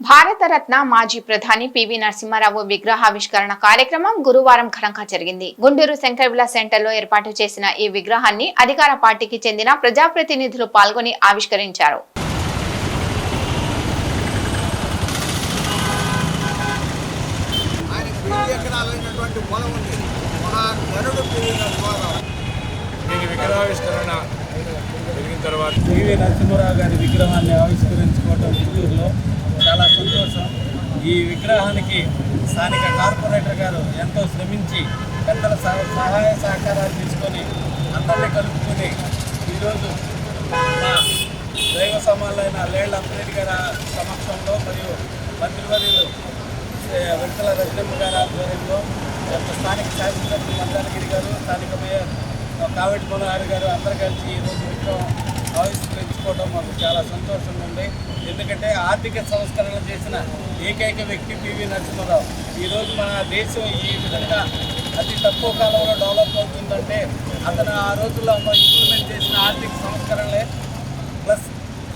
భారతరత్న మాజీ ప్రధాని పివి నరసింహారావు విగ్రహావిష్కరణ కార్యక్రమం గురువారం ఘనంగా జరిగింది. గుంటూరు శంకరవిల సెంటర్లో ఏర్పాటు చేసిన ఈ విగ్రహాన్ని అధికార పార్టీకి చెందిన ప్రజాప్రతినిధులు పాల్గొని ఆవిష్కరించారు. విగ్రహావిష్కరణ జరిగిన తర్వాత పివి నరసింహారావు గారి విగ్రహాన్ని ఆవిష్కరించుకోవడం సంతోషం ఈ విగ్రహానికి స్థానిక కార్పొరేటర్ గారు ఎంతో శ్రమించి పెద్దల సహ- సహాయ సహకారాలు తీసుకొని అందరినీ కలుపుకొని ఈరోజు మా దైవ సమానులైన లేళ్ళ అంబేడ్ గారి సమక్షంలో మరియు మంత్రివర్యులు వెంకల రజనమ్మ గారి ఆధ్వర్యంలో స్థానిక శాసనసభ్యులు మందాలగిరి గారు స్థానిక మేయర్ కావటి మనోహర్ గారు అందరు కలిసి ఈరోజు విగ్రహం ఆవిష్కరించుకోవడం మాకు చాలా సంతోషంగా ఉంది. ఎందుకంటే ఆర్థిక సంస్కరణలు చేసిన ఏకైక వ్యక్తి పివి నరసింహరావు. ఈరోజు మన దేశం ఈ విధంగా అతి తక్కువ కాలంలో డెవలప్ అవుతుందంటే అతను ఆ రోజుల్లో ఇంప్లిమెంట్ చేసిన ఆర్థిక సంస్కరణలే. ప్లస్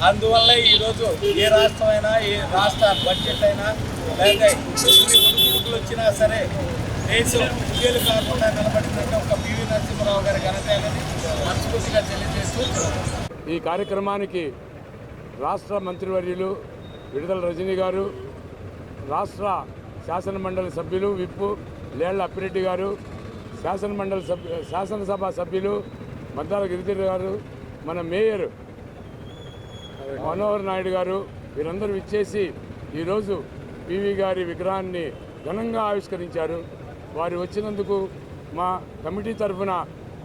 అందువల్ల ఈరోజు ఏ రాష్ట్రం అయినా ఏ రాష్ట్ర బడ్జెట్ అయినా లేదా ఎన్ని వచ్చినా సరే దేశం ఉద్యోగులు కాకుండా నిలబడిందంటే ఒక పివి నరసింహరావు గారి ఘనత అనేది మనస్ఫూర్తిగా తెలియజేస్తూ ఈ కార్యక్రమానికి రాష్ట్ర మంత్రివర్యులు విడుదల రజనీ గారు రాష్ట్ర శాసనమండలి సభ్యులు విప్పు లేళ్ళ అప్పిరెడ్డి గారు శాసనమండలి సభ్యు శాసనసభ సభ్యులు మద్దాల గిరిధర్ గారు మన మేయర్ మనోహర్ నాయుడు గారు వీరందరూ ఇచ్చేసి ఈరోజు పివి గారి విగ్రహాన్ని ఘనంగా ఆవిష్కరించారు. వారు వచ్చినందుకు మా కమిటీ తరఫున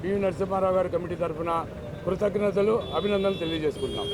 పివి నరసింహారావు గారి కమిటీ తరఫున కృతజ్ఞతలు అభినందనలు తెలియజేసుకుంటున్నాం.